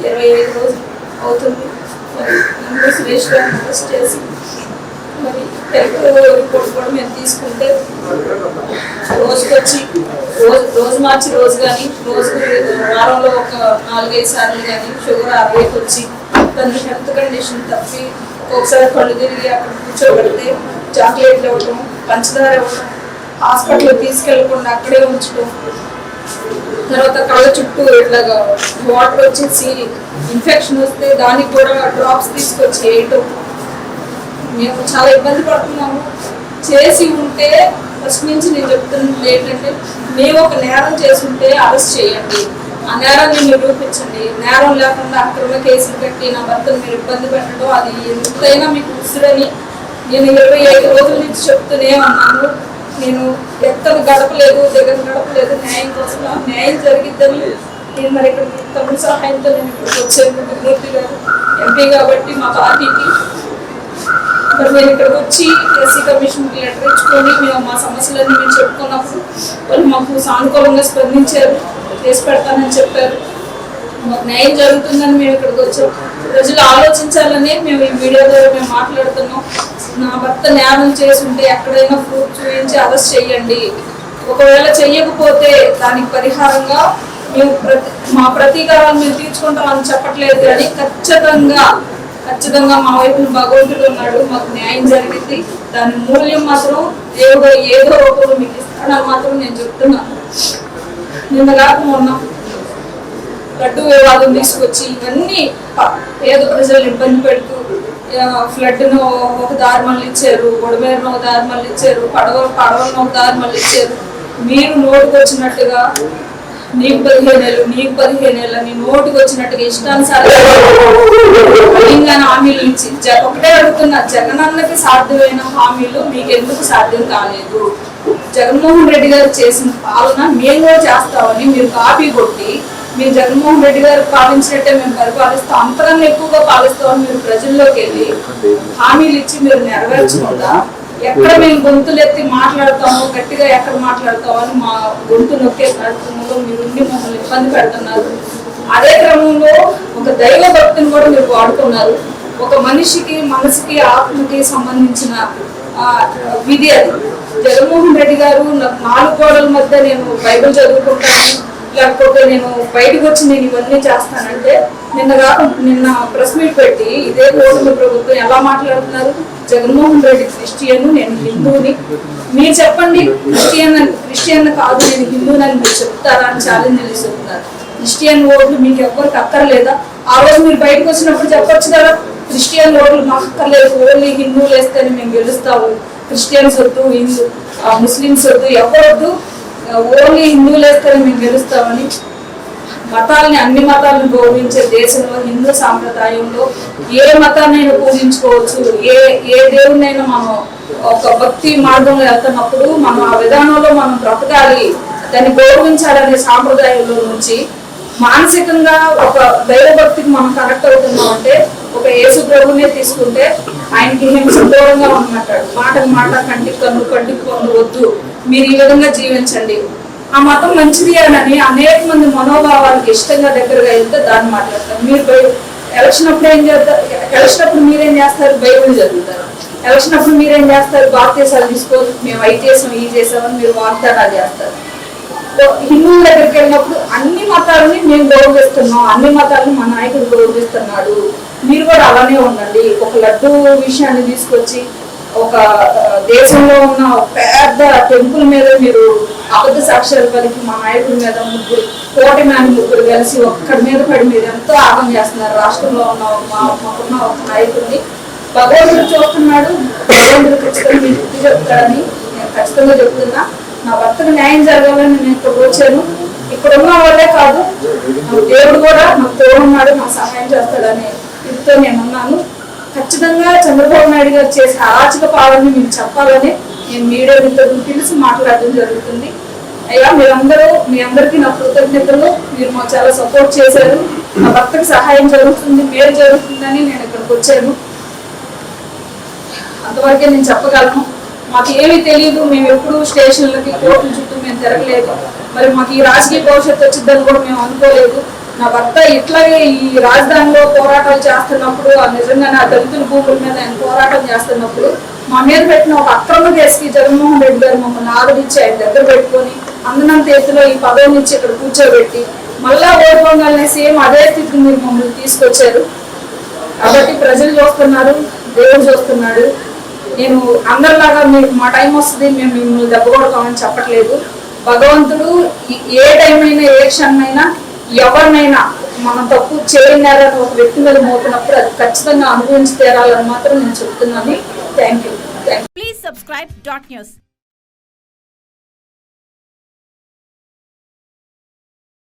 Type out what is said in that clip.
ఇరవై ఐదు రోజులు అవుతుంది. మరి నన్ను సురేష్ గారు అరెస్ట్ చేసి మరి టెలిఫోన్ రిపోర్ట్ కూడా మేము తీసుకుంటే రోజుకొచ్చి రోజు రోజు మార్చి రోజు కానీ రోజు వారంలో ఒక నాలుగైదు సార్లు కానీ షుగర్ అరవైకి వచ్చి తన హెల్త్ కండిషన్ తప్పి ఒకసారి కళ్ళు తిరిగి అక్కడ కూర్చోబెడితే చాక్లెట్లు ఇవ్వటం పంచదార ఇవ్వటం హాస్పిటల్ తీసుకెళ్ళకుండా అక్కడే ఉంచడం తర్వాత కళ్ళ చుట్టూ ఇట్లాగా వాటర్ వచ్చేసి ఇన్ఫెక్షన్ వస్తే దానికి కూడా డ్రాప్స్ తీసుకొచ్చి వేయటం మేము చాలా ఇబ్బంది పడుతున్నాము. చేసి ఉంటే ఫస్ట్ నుంచి నేను చెప్తున్నది ఏంటంటే మేము ఒక నేరం చేసి ఉంటే అరెస్ట్ చేయండి. ఆ నేరాన్ని నిరూపించండి. నేరం లేకుండా అక్రమ కేసులు పెట్టి నా భర్తను మీరు ఇబ్బంది పెట్టడం అది ఎంతైనా మీకు ఉసురని నేను ఇరవై ఐదు రోజుల నుంచి చెప్తూనే ఉన్నాను. నేను ఎక్కడ గడపలేదు దగ్గర గడపలేదు న్యాయం కోసం ఆ న్యాయం జరిగిద్దని నేను మరి ఇక్కడ తమ్ముడు సహాయంతో నేను ఇక్కడికి వచ్చాను విమూర్తి గారు ఎంపీ కాబట్టి మా పార్టీకి. మరి నేను ఇక్కడికి వచ్చి ఎస్సీ కమిషన్కి లెటర్ ఇచ్చుకొని మేము మా సమస్యలన్నీ మేము చెప్పుకున్నప్పుడు వాళ్ళు మాకు సానుకూలంగా స్పందించారు చేసి పెడతానని చెప్పారు. మాకు న్యాయం జరుగుతుందని మేము ఇక్కడికి వచ్చాం. ప్రజలు ఆలోచించాలని మేము ఈ మీడియా ద్వారా మేము మాట్లాడుతున్నాం. నా భర్త న్యాయం చేస్తుంటే ఎక్కడైనా ప్రూఫ్ చూపించి అరెస్ట్ చేయండి. ఒకవేళ చెయ్యకపోతే దానికి పరిహారంగా మేము ప్రతి మా ప్రతీకారాలు మేము తీర్చుకుంటామని చెప్పట్లేదు కానీ ఖచ్చితంగా ఖచ్చితంగా మా వైపు భగవంతుడు ఉన్నాడు మాకు న్యాయం జరిగింది. దాని మూల్యం మాత్రం దేవుడు ఏదో రూపంలో మీకు ఇస్తాడని మాత్రం నేను చెప్తున్నాను. నిన్న కాక మొన్న లడ్డు వివాదం తీసుకొచ్చి ఇవన్నీ పేద ప్రజలు ఇబ్బంది పెడుతూ ఫ్లడ్ను ఒక దారి మళ్ళీ ఇచ్చారు గొడవేరును ఒక దారి మళ్ళీ ఇచ్చారు పడవ పడవలను ఒక దారి మళ్ళీ ఇచ్చారు మీరు నోటుకు వచ్చినట్టుగా నీకు పదిహేను ఏళ్ళు నీకు పదిహేను ఏళ్ళు నీ నోటుకు వచ్చినట్టుగా ఇష్టానుసారంగా హామీలు ఇచ్చి ఒకటే అడుగుతున్నా జగనన్నకి సాధ్యమైన హామీలు మీకు ఎందుకు సాధ్యం కాలేదు? జగన్మోహన్ రెడ్డి గారు చేసిన పాలన మేము కూడా చేస్తామని మీరు కాపీ కొట్టి మీరు జగన్మోహన్ రెడ్డి గారు పాలించినట్టే మేము పరిపాలిస్తాం అంతరాన్ని ఎక్కువగా పాలిస్తామని మీరు ప్రజల్లోకి వెళ్ళి హామీలు ఇచ్చి మీరు నెరవేర్చకుండా ఎక్కడ మేము గొంతులు ఎత్తి మాట్లాడతామో గట్టిగా ఎక్కడ మాట్లాడతామో అని మా గొంతు నొక్కే కార్యక్రమంలో మీరు ఉండి మమ్మల్ని ఇబ్బంది పెడుతున్నారు. అదే క్రమంలో ఒక దైవ భక్తిని కూడా మీరు వాడుతున్నారు ఒక మనిషికి మనసుకి ఆత్మకి సంబంధించిన విధి అది. జగన్మోహన్ రెడ్డి గారు నాకు నాలుగు గోడల మధ్య నేను బైబిల్ చదువుకుంటాను. లేకపోతే నేను బయటకు వచ్చి నేను ఇవన్నీ చేస్తానంటే నిన్న కాక నిన్న ప్రెస్ మీట్ పెట్టి ఇదే కూటమి ప్రభుత్వం ఎలా మాట్లాడుతున్నారు? జగన్మోహన్ రెడ్డి క్రిస్టియన్ నేను హిందూని మీరు చెప్పండి క్రిస్టియన్ అని- క్రిస్టియన్ కాదు నేను హిందూనని మీరు చెప్తారా అని ఛాలెంజ్ చెప్తున్నారు క్రిస్టియన్ ఓట్లు మీకు ఎవ్వరికి అక్కర్లేదా? ఆ రోజు మీరు బయటకు వచ్చినప్పుడు చెప్పొచ్చు కదా క్రిస్టియన్ ఓట్లు మాకు అక్కర్లేదు ఓన్లీ హిందువులు వేస్తేనే మేము గెలుస్తాము. క్రిస్టియన్స్ వద్దు హిందూ ముస్లిమ్స్ వద్దు ఎవరొద్దు ఓన్లీ హిందువులు మేము గెలుస్తామని మతాలని అన్ని మతాలను గౌరవించే దేశంలో హిందూ సాంప్రదాయంలో ఏ మతాన్నైనా పూజించుకోవచ్చు. ఏ ఏ దేవుడినైనా మనం ఒక భక్తి మార్గంలో వెళ్తున్నప్పుడు మనం ఆ విధానంలో మనం బ్రతకాలి. దాన్ని గౌరవించాలనే సాంప్రదాయంలో నుంచి మానసికంగా ఒక దైవభక్తికి మనం కనెక్ట్ అవుతున్నాం అంటే ఒక యేసు ప్రభునే తీసుకుంటే ఆయనకి హింస దూరంగా ఉన్నట్టు మాటకు మాట కంటికి కన్ను కంటికి కన్ను వద్దు మీరు ఈ విధంగా జీవించండి. ఆ మతం మంచిది అని అనేక మంది మనోభావాలకు ఇష్టంగా దగ్గరగా వెళ్తే దాన్ని మాట్లాడతారు. మీరు ఎలక్షన్ అప్పుడు ఏం చేస్తారు ఎలక్షన్ అప్పుడు మీరేం చేస్తారు? బైబుల్ చదువుతారు. ఎలక్షన్ అప్పుడు మీరేం చేస్తారు? భారతదేశాలు తీసుకోవాలి మేము అవి చేసాం ఈ చేసామని మీరు వాగ్దానాలు చేస్తారు. హిందువుల దగ్గరికి వెళ్ళినప్పుడు అన్ని మతాలని మేము గౌరవిస్తున్నాం అన్ని మతాలను మా నాయకుడు గౌరవిస్తున్నాడు మీరు కూడా అలానే ఉండండి. ఒక లడ్డు విషయాన్ని తీసుకొచ్చి ఒక దేశంలో ఉన్న పెద్ద టెంపుల్ మీద మీరు అబద్ధ సాక్ష్యాలు పలికి మా నాయకుడి మీద ముగ్గురు కోటి మ్యాన్ ముగ్గురు కలిసి ఒక్కడి మీద పడి మీరు ఎంతో ఆగం చేస్తున్నారు. రాష్ట్రంలో ఉన్న మా మాకున్న ఒక నాయకుడిని భగవంతుడు చూస్తున్నాడు. భగవంతుడు ఖచ్చితంగా మీకు చెప్తాడని నేను ఖచ్చితంగా చెప్తున్నా. నా భర్తకు న్యాయం జరగాలని నేను ఇక్కడికి వచ్చాను. ఇక్కడ ఉన్న వాళ్ళే కాదు దేవుడు కూడా నాకు తోడున్నాడు నాకు సహాయం చేస్తాడనే ఇదితో నేను ఉన్నాను. ఖచ్చితంగా చంద్రబాబు నాయుడు గారు చేసే అరాచక పాలనని మీకు చెప్పాలని నేను మీడియా మిత్రులను పిలిచి మాట్లాడడం జరుగుతుంది. అయ్యా మీరందరూ మీ అందరికీ నా కృతజ్ఞతలు. మీరు మాకు చాలా సపోర్ట్ చేశారు. నా భర్తకు సహాయం జరుగుతుంది మేలు జరుగుతుందని నేను ఇక్కడికి వచ్చాను. అంతవరకే నేను చెప్పగలను. మాకు ఏమీ తెలియదు మేము ఎప్పుడు స్టేషన్లకి కోర్టుల చుట్టూ మేము తిరగలేదు. మరి మాకు ఈ రాజకీయ భవిష్యత్తు వచ్చిందని కూడా మేము అనుకోలేదు. నా భర్త ఇట్లాగే ఈ రాజధానిలో పోరాటాలు చేస్తున్నప్పుడు ఆ నిజంగా నా దళితుల భూముల మీద ఆయన పోరాటం చేస్తున్నప్పుడు మా మీద పెట్టిన ఒక అక్రమ కేసుకి జగన్మోహన్ రెడ్డి గారు మమ్మల్ని ఆదరించి ఆయన దగ్గర పెట్టుకొని అందనంత ఎత్తులో ఈ పదవి నుంచి ఇక్కడ కూర్చోబెట్టి మళ్ళా ఓడిపోగానే సేమ్ అదే స్థితికి మీరు మమ్మల్ని తీసుకొచ్చారు. కాబట్టి ప్రజలు చూస్తున్నారు దేవుడు చూస్తున్నాడు. నేను అందరిలాగా మీకు మా టైం వస్తుంది మేము మిమ్మల్ని దెబ్బ కొడతామని చెప్పట్లేదు. భగవంతుడు ఏ టైం అయినా ఏ క్షణమైనా ఎవరినైనా మనం తప్పు చేయనారని ఒక వ్యక్తి మీద మోపినప్పుడు అది ఖచ్చితంగా అనుభవించి తీరాలని మాత్రం నేను చెప్తున్నాను. Thank you thank Please subscribe dot news.